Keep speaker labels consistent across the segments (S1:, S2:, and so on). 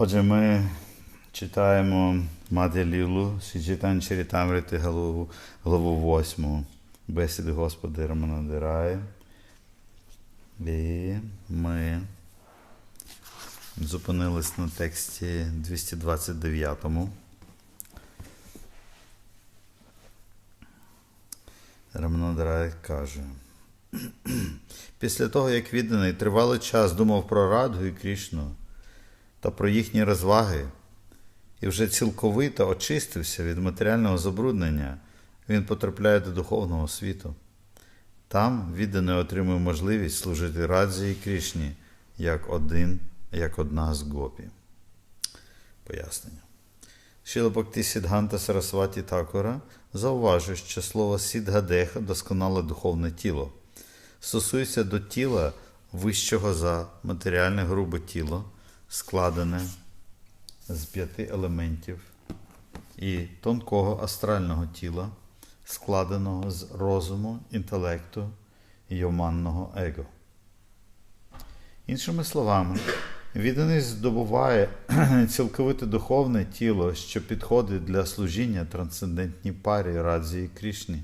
S1: Отже, ми читаємо Мати Лілу, Січитан Чарітамрити, главу, главу 8, бесіди Господи Рамана Дирає. І ми зупинились на тексті 229. Раманандарай каже. Після того, як відданий тривалий час думав про Радгу і Крішну та про їхні розваги, і вже цілковито очистився від матеріального забруднення, він потрапляє до духовного світу. Там відданий отримує можливість служити Радзі і Крішні як один, як одна з гопі. Пояснення. Шіла Бхакти Сідганта Сарасваті Такора зауважує, що слово Сідгадеха досконале духовне тіло. Стосується до тіла вищого за матеріальне грубе тіло, складене з п'яти елементів, і тонкого астрального тіла, складеного з розуму, інтелекту і оманного его. Іншими словами, відданий здобуває цілковите духовне тіло, що підходить для служіння трансцендентній парі Радзі і Крішні,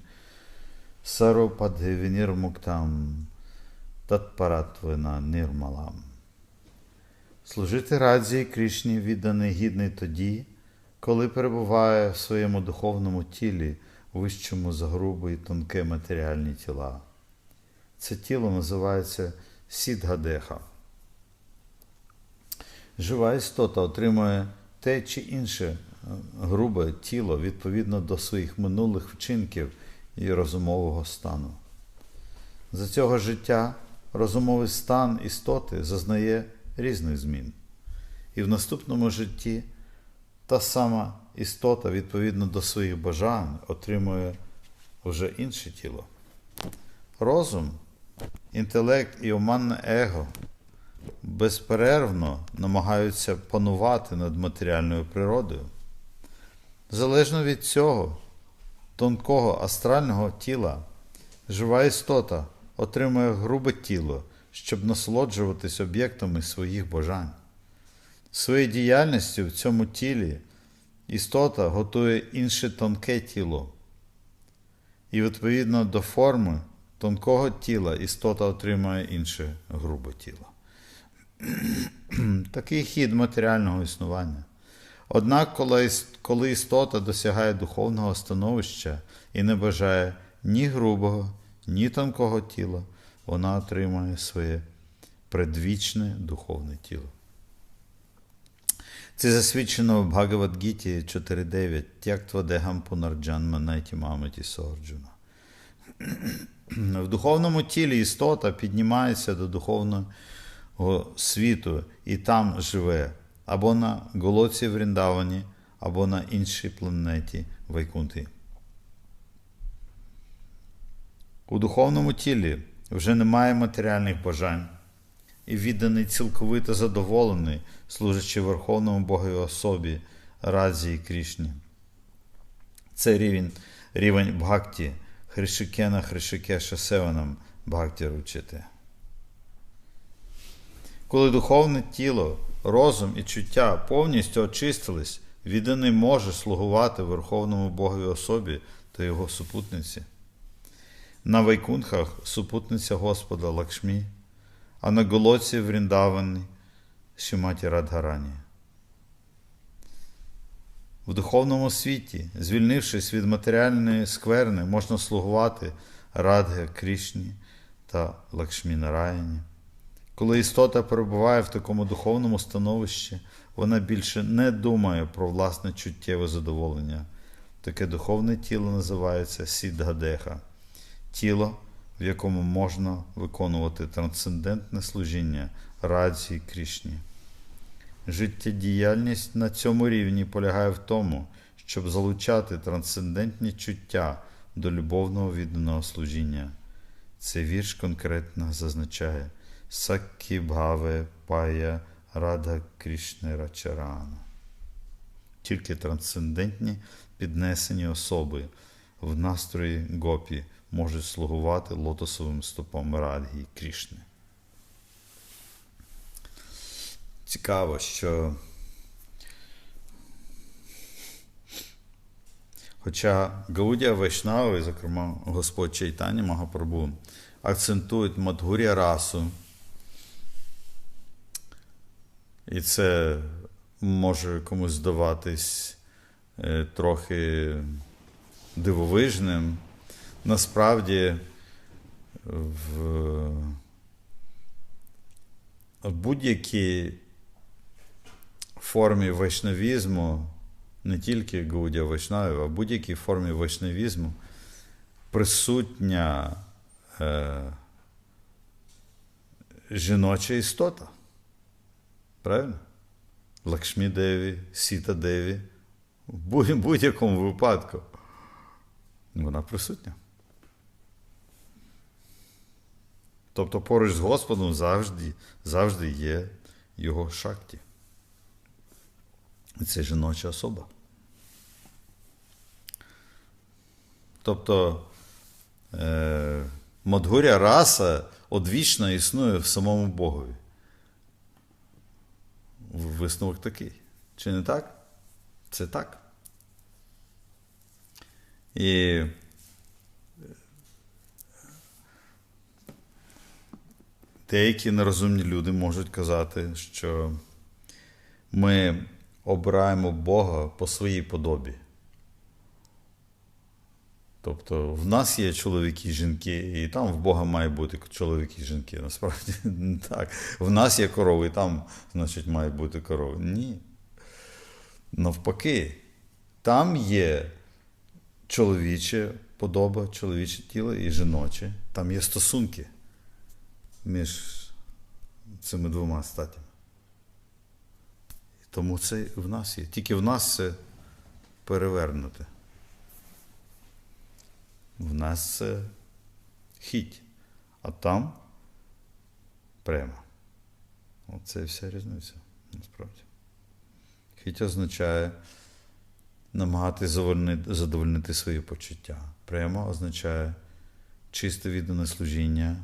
S1: Саропадгивінірмуктам Татпаратвина Нірмалам. Служити Радзі Крішні відданий гідний тоді, коли перебуває в своєму духовному тілі, вищому за грубе і тонке матеріальні тіла. Це тіло називається Сідгадеха. Жива істота отримує те чи інше грубе тіло відповідно до своїх минулих вчинків і розумового стану. За цього життя розумовий стан істоти зазнає різних змін. І в наступному житті та сама істота, відповідно до своїх бажань, отримує вже інше тіло. Розум, інтелект і оманне его безперервно намагаються панувати над матеріальною природою. Залежно від цього тонкого астрального тіла, жива істота отримує грубе тіло, щоб насолоджуватись об'єктами своїх бажань. Своєю діяльністю в цьому тілі істота готує інше тонке тіло. І відповідно до форми тонкого тіла істота отримує інше грубе тіло. Такий хід матеріального існування. Однак, коли істота досягає духовного становища і не бажає ні грубого, ні тонкого тіла, вона отримує своє предвічне духовне тіло. Це засвідчено в Бхагавадгіті 4.9 Тяктва дегам пунарджан манайті мамиті сорджуна. В духовному тілі істота піднімається до духовного світу і там живе або на Голоці Вріндавані, або на іншій планеті Вайкунти. У духовному тілі вже немає матеріальних бажань і відданий цілковито задоволений, служачи Верховному Богові особі Радзі і Крішні. Це рівень рівень Бхакті, Хришикена Хришикеша Севанам Бхакті ручити. Коли духовне тіло, розум і чуття повністю очистились, відданий може слугувати Верховному Богові особі та його супутниці. На Вайкунхах супутниця Господа Лакшмі, а на Голоці Вріндавані Шиматі Радгарані. В духовному світі, звільнившись від матеріальної скверни, можна слугувати Радге Крішні та Лакшмі Нараяні. Коли істота перебуває в такому духовному становищі, вона більше не думає про власне чуттєве задоволення. Таке духовне тіло називається Сідгадеха, тіло, в якому можна виконувати трансцендентне служіння Радзі Крішні. Життєдіяльність на цьому рівні полягає в тому, щоб залучати трансцендентні чуття до любовного відданого служіння. Цей вірш конкретно зазначає. Саккі Бхаве Пая Рада Крішне Рачарана. Тільки трансцендентні піднесені особи в настрої гопі можуть слугувати лотосовим стопом Радгі Крішни. Цікаво, що. Хоча Гаудія Вайшнава, зокрема, Господь Чайтані Магапрабу, акцентують Мадгуря расу. І це може комусь здаватись е, трохи дивовижним, Насправді, в, в будь-якій формі вайшнавізму, не тільки Гаудія Вайшнавів, а в будь-якій формі вайшнавізму присутня е, жіноча істота. Правильно? Лакшмі Деві, Сіта Деві. В будь-якому випадку. Вона присутня. Тобто поруч з Господом завжди завжди є його шакті. Це жіноча особа. Тобто е, Мадгуря раса одвічно існує в самому Богові. Висновок такий. Чи не так? Це так. І деякі нерозумні люди можуть казати, що ми обираємо Бога по своїй подобі. Тобто в нас є чоловіки і жінки, і там в Бога має бути чоловіки і жінки. Насправді так. В нас є корови, і там, значить, має бути корови. Ні. Навпаки, там є чоловіче подоба, чоловіче тіло і жіноче. Там є стосунки між цими двома статями. Тому це в нас є. Тільки в нас це перевернуте. В нас це хіть, а там прямо. Оце і вся різниця, насправді. Хіть означає задовольнити, задовольнити свої почуття. Прямо означає чисте віддане служіння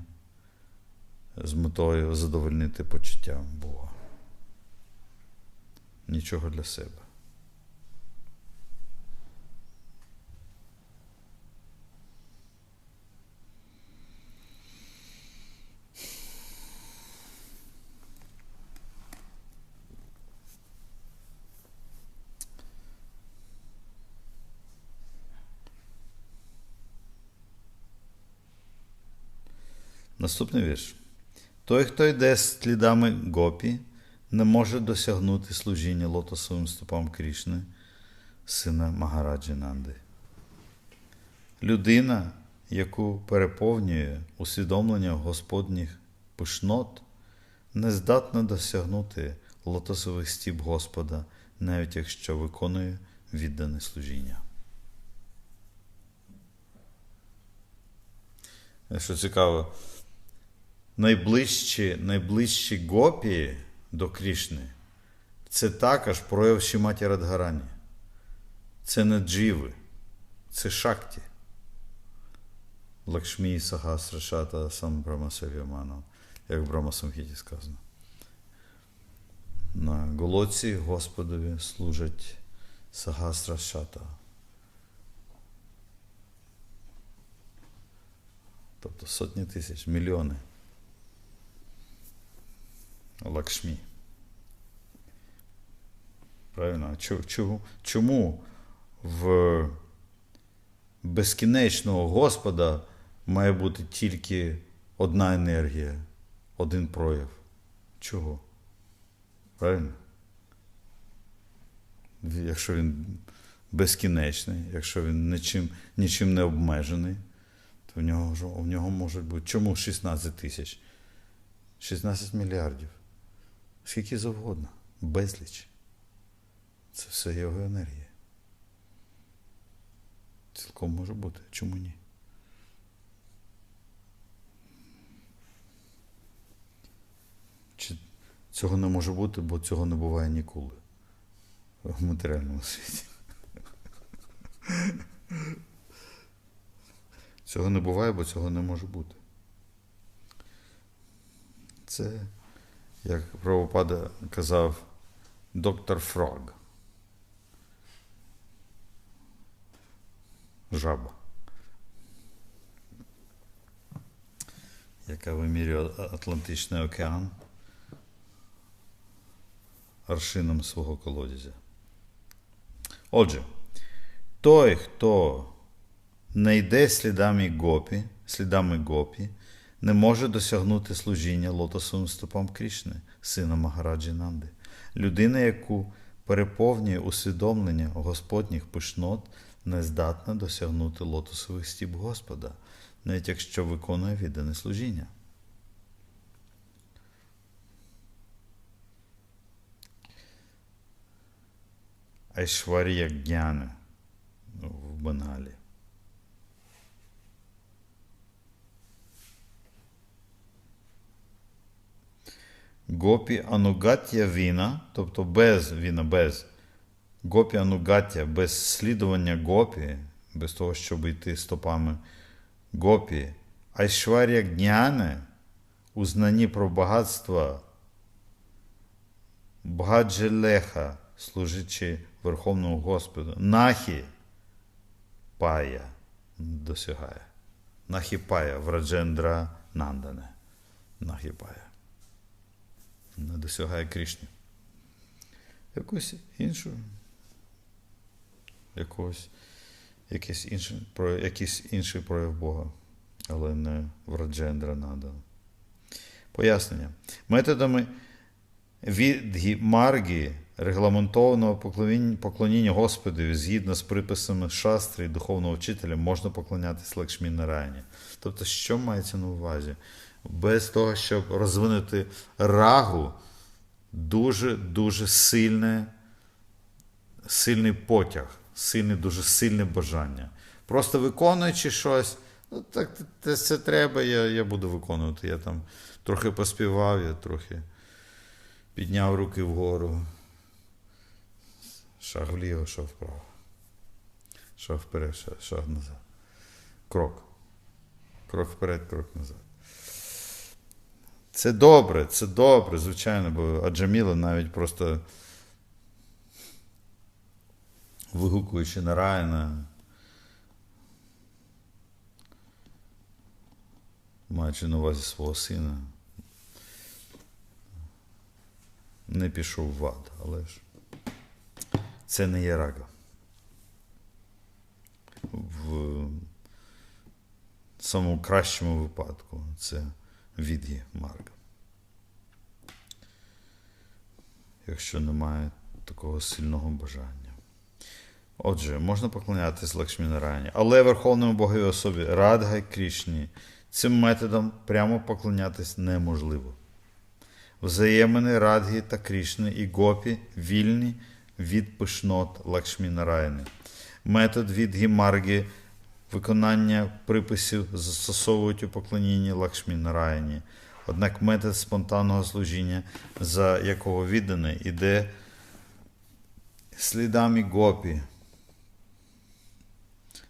S1: з метою задовольнити почуття Бога. Нічого для себе. Наступний вірш. Той, хто йде слідами гопі, не може досягнути служіння лотосовим стопам Крішни, сина Магараджі Нанди. Людина, яку переповнює усвідомлення Господніх пишнот, не здатна досягнути лотосових стіп Господа, навіть якщо виконує віддане служіння. Що цікаво, найближчі найближчі гопі до Крішни це також прояв Шіматі Радгарані. Це не дживи, це шакті. Лакшмі Сахасрашата сам Брамасав'ямана, як в Брамасамхіті сказано. На голоці Господові служать Сахасрашата. Тобто сотні тисяч, мільйони. Лакшмі. Правильно? Чому, в безкінечного Господа має бути тільки одна енергія, один прояв? Чого? Правильно? Якщо він безкінечний, якщо він нічим, нічим не обмежений, то в нього, в нього може бути. Чому 16 тисяч? 16 мільярдів скільки завгодно, безліч. Це все його енергія. Цілком може бути. Чому ні? Чи цього не може бути, бо цього не буває ніколи в матеріальному світі. Цього не буває, бо цього не може бути. Це як Правопада казав доктор Фрог. жаба, яка вимірює Атлантичний океан аршином свого колодязя. Отже, той, хто не йде слідами гопі, слідами гопі, не може досягнути служіння лотосовим стопам Крішни, сина Магараджі Нанди. Людина, яку переповнює усвідомлення Господніх пишнот, не здатна досягнути лотосових стіп Господа, навіть якщо виконує віддане служіння. Айшварія Гьяна в Бенгалі. Гопі анугаття віна, тобто без віна, без гопі анугаття, без слідування гопі, без того, щоб йти стопами гопі, айшварія гняне у знанні про багатство Бгаджелеха, служачи Верховному Господу, нахі пая досягає. Нахі пая враджендра нандане. Нахі пая. Не досягає Крішні. Якусь іншу. Якогось, якийсь інший, про, якийсь інший прояв Бога, але не враджендра нандане. Пояснення. Методами відгі маргі регламентованого поклоніння, Господові згідно з приписами шастри і духовного вчителя можна поклонятися Лакшмі. Тобто, що мається на увазі? Без того, щоб розвинути рагу, дуже-дуже сильний потяг, сильне, дуже сильне бажання. Просто виконуючи щось, ну так це треба, я, я буду виконувати. Я там трохи поспівав, я трохи підняв руки вгору. Шаг вліво, шаг вправо. Шаг вперед, шаг назад. Крок. Крок вперед, крок назад. Це добре, це добре, звичайно, бо Аджаміла навіть просто вигукуючи на Райана, маючи на увазі свого сина, не пішов в ад, але ж це не є рага. В самому кращому випадку це від'є марга. Якщо немає такого сильного бажання. Отже, можна поклонятися Лакшмінарані, але Верховному Богові особі Радга Крішні цим методом прямо поклонятись неможливо. Взаємини Радги та Крішни і Гопі вільні від пишнот Лакшмінарайни. Метод від Гімарги виконання приписів застосовують у поклонінні Лакшмінарайні. Однак метод спонтанного служіння, за якого відданий, іде слідами Гопі,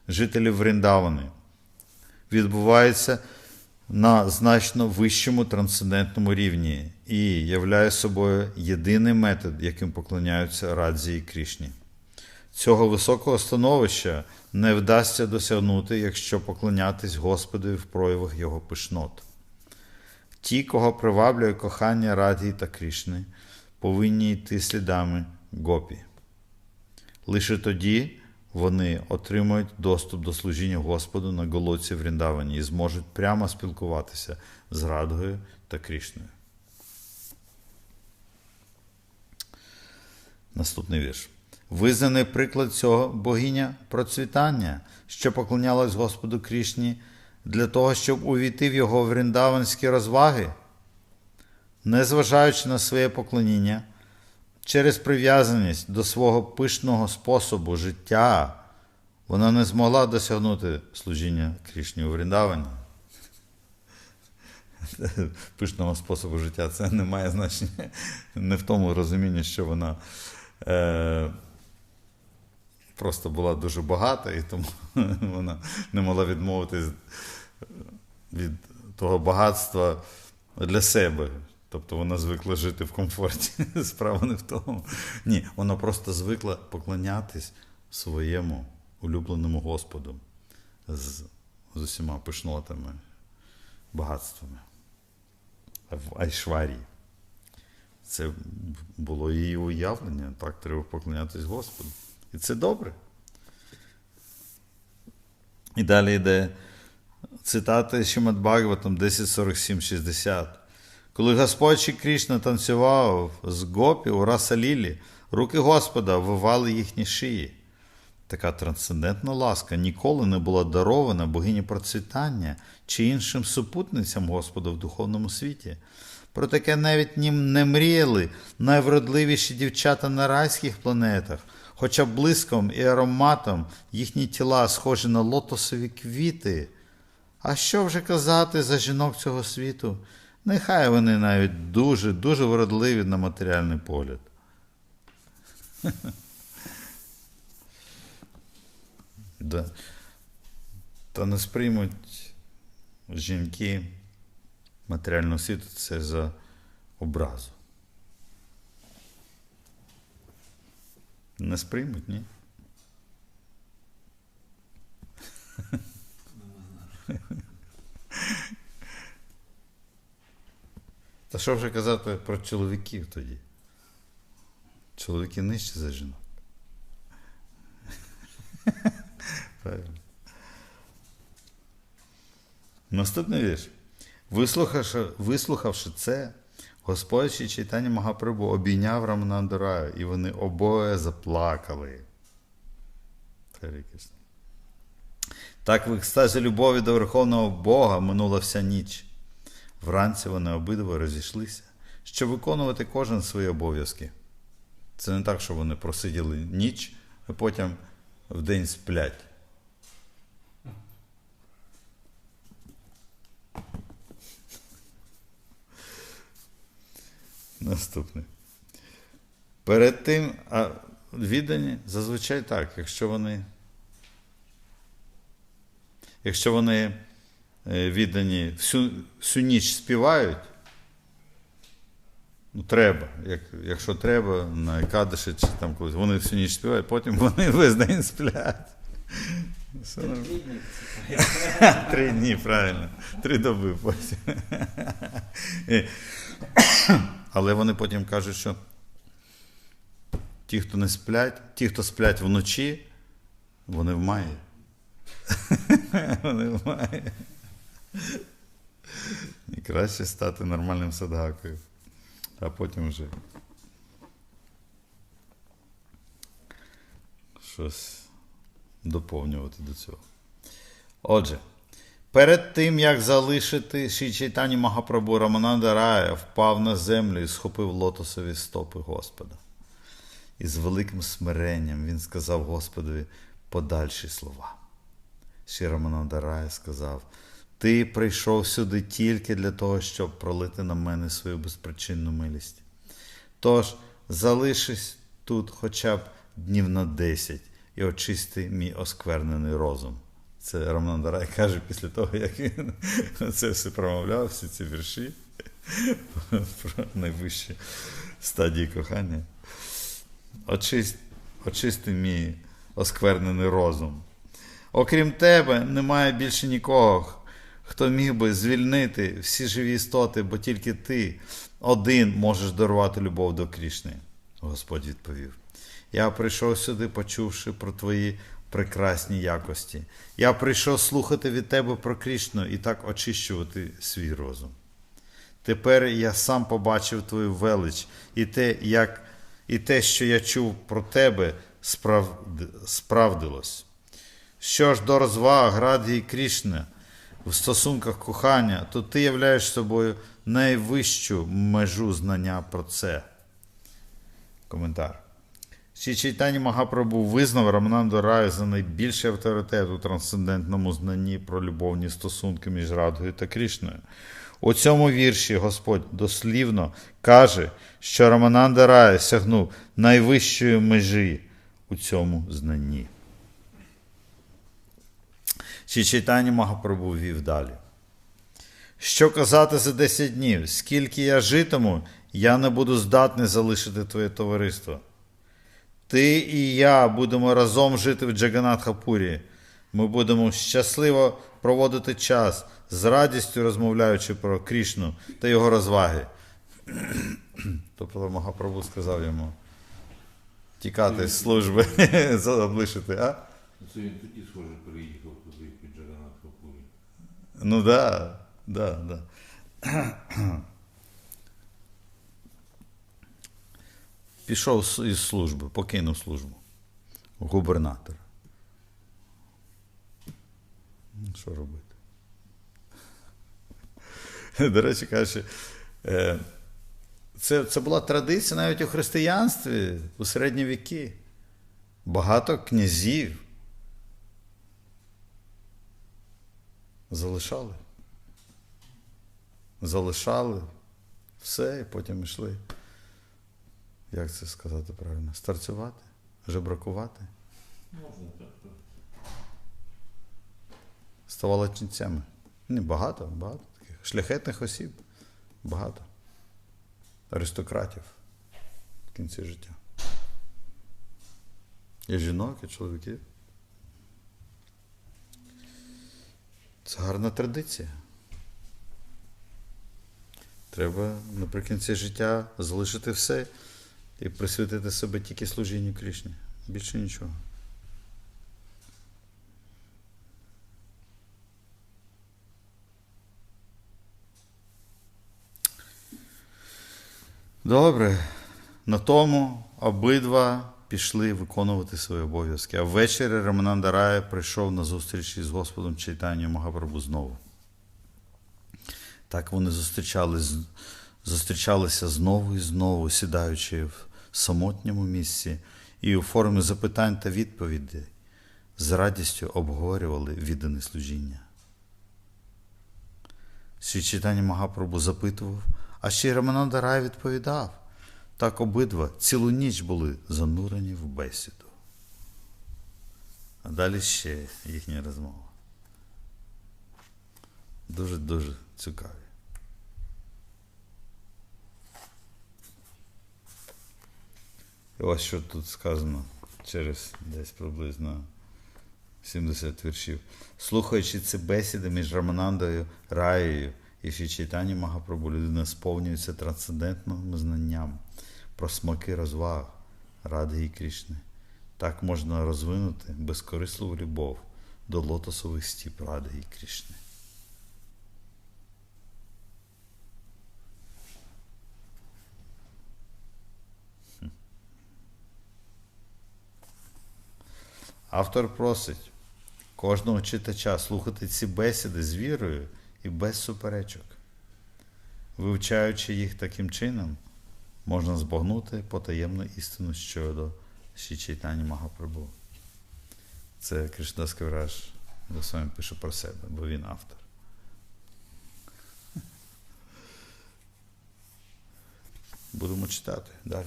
S1: жителів Вріндавани, відбувається на значно вищому трансцендентному рівні і являє собою єдиний метод, яким поклоняються Радзі і Крішні. Цього високого становища не вдасться досягнути, якщо поклонятись Господові в проявах його пишнот. Ті, кого приваблює кохання Раді та Крішни, повинні йти слідами гопі. Лише тоді вони отримають доступ до служіння Господу на голоці Вріндавані і зможуть прямо спілкуватися з Радгою та Крішною. Наступний вірш. Визнаний приклад цього богиня процвітання, що поклонялась Господу Крішні для того, щоб увійти в його вріндаванські розваги, незважаючи на своє поклоніння, через прив'язаність до свого пишного способу життя, вона не змогла досягнути служіння Крішні у Вріндавані. Пишного способу життя це не має значення не в тому розумінні, що вона е, просто була дуже багата, і тому вона не могла відмовитись від того багатства для себе. Тобто вона звикла жити в комфорті. Справа не в тому. Ні, вона просто звикла поклонятись своєму улюбленому Господу. з, з усіма пишнотами, багатствами в Айшварії. Це було її уявлення, так треба поклонятись Господу. І це добре. І далі йде цитати Шимат Бхагаватам 10.47.60. Коли Господь Ші Кришна танцював з гопі у Расалілі, руки Господа вивали їхні шиї. Така трансцендентна ласка ніколи не була дарована богині процвітання чи іншим супутницям Господа в духовному світі. Про таке навіть не мріяли найвродливіші дівчата на райських планетах, хоча блиском і ароматом їхні тіла схожі на лотосові квіти. А що вже казати за жінок цього світу? Нехай вони навіть дуже, дуже вродливі на матеріальний погляд. Да. Та не сприймуть жінки матеріального світу це за образу. Не сприймуть, ні? Та що вже казати про чоловіків тоді? Чоловіки нижче за жінок. Правильно. Наступний вірш. Вислухавши, вислухавши це, Господь і читання Магапрабу обійняв Раманандараю, і вони обоє заплакали. Так в екстазі любові до Верховного Бога минула вся ніч. Вранці вони обидва розійшлися, щоб виконувати кожен свої обов'язки. Це не так, що вони просиділи ніч, а потім вдень сплять. Наступне. Перед тим, а віддані зазвичай так, якщо вони. Якщо вони віддані всю всю ніч співають, ну треба, як, якщо треба, на Кадиші чи там колись, вони всю ніч співають, потім вони весь день сплять. Три дні, правильно. Три доби потім. Але вони потім кажуть, що ті, хто не сплять, ті, хто сплять вночі, вони в маї. Вони в маї. І краще стати нормальним садгакою, а потім вже щось доповнювати до цього. Отже, перед тим, як залишити Шичайтані Магапрабу Рамананда Рая впав на землю і схопив лотосові стопи Господа. І з великим смиренням він сказав Господові подальші слова. Ші Рамананда Рая сказав. Ти прийшов сюди тільки для того, щоб пролити на мене свою безпричинну милість. Тож залишись тут хоча б днів на десять і очисти мій осквернений розум. Це Роман Дарай каже після того, як він це все промовляв, всі ці вірші про найвищі стадії кохання. Очисти, очисти мій осквернений розум. Окрім тебе, немає більше нікого хто міг би звільнити всі живі істоти, бо тільки ти один можеш дарувати любов до Крішни. Господь відповів. Я прийшов сюди, почувши про твої прекрасні якості. Я прийшов слухати від тебе про Крішну і так очищувати свій розум. Тепер я сам побачив твою велич і те, як, і те, що я чув про тебе, справ... справдилось. Що ж до розваг Граді і Крішна, в стосунках кохання, то ти являєш собою найвищу межу знання про це. Коментар. Ші Чайтані Магапрабу визнав Рамнанду Раю за найбільший авторитет у трансцендентному знанні про любовні стосунки між Радгою та Крішною. У цьому вірші Господь дослівно каже, що Рамананда Рая сягнув найвищої межі у цьому знанні. Чи читання Магапрабу вів далі. Що казати за 10 днів? Скільки я житиму, я не буду здатний залишити твоє товариство. Ти і я будемо разом жити в Джаганатхапурі, Ми будемо щасливо проводити час, з радістю розмовляючи про Крішну та його розваги. Тобто Магапрабу сказав йому тікати з служби, залишити, а?
S2: Це він тоді, схоже, переїхав туди під Джаганат Капурі.
S1: Ну да, да, да. Пішов із служби, покинув службу. Губернатор. Ну, Що робити? До речі, кажучи, е, це, це була традиція навіть у християнстві у середні віки. Багато князів залишали. Залишали все і потім йшли. Як це сказати правильно? Старцювати? Жебракувати?
S2: Можна так.
S1: Ставали ченцями. Не багато, багато таких. Шляхетних осіб. Багато. Аристократів в кінці життя. І жінок, і чоловіків. Це гарна традиція. Треба наприкінці життя залишити все і присвятити себе тільки служінню Крішні. Більше нічого. Добре. На тому обидва пішли виконувати свої обов'язки. А ввечері Рамананда Рая прийшов на зустріч із Господом Чайтанію Магапрабу знову. Так вони зустрічались, зустрічалися знову і знову, сідаючи в самотньому місці і у формі запитань та відповідей з радістю обговорювали віддане служіння. Свій читання Магапрабу запитував, а ще й Рамананда Рай відповідав. Так обидва цілу ніч були занурені в бесіду. А далі ще їхня розмова. Дуже-дуже цікаві. Ось що тут сказано через десь приблизно 70 віршів. Слухаючи ці бесіди між Раманандою, Раєю і Шічайтані Магапрабу, людина сповнюється трансцендентним знанням про смаки розваг Радги і Крішни. Так можна розвинути безкорисливу любов до лотосових стіп Ради і Крішни. Автор просить кожного читача слухати ці бесіди з вірою і без суперечок. Вивчаючи їх таким чином, можна збагнути потаємну істину щодо Шічайтані Магапрабу. Це Кришнас Кавраж Госвамі пише про себе, бо він автор. Будемо читати далі.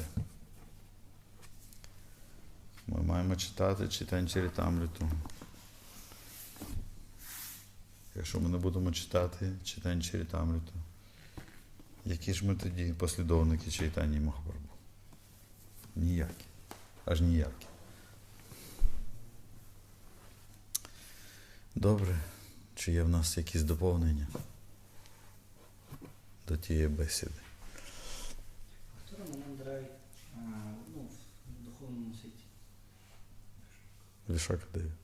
S1: Ми маємо читати читань Чарітамриту. Якщо ми не будемо читати читань Чарітамриту, які ж ми тоді послідовники читання Махапрабху? Ніякі. Аж ніякі. Добре. Чи є в нас якісь доповнення до тієї бесіди?
S3: Хто Раманандрай а, ну,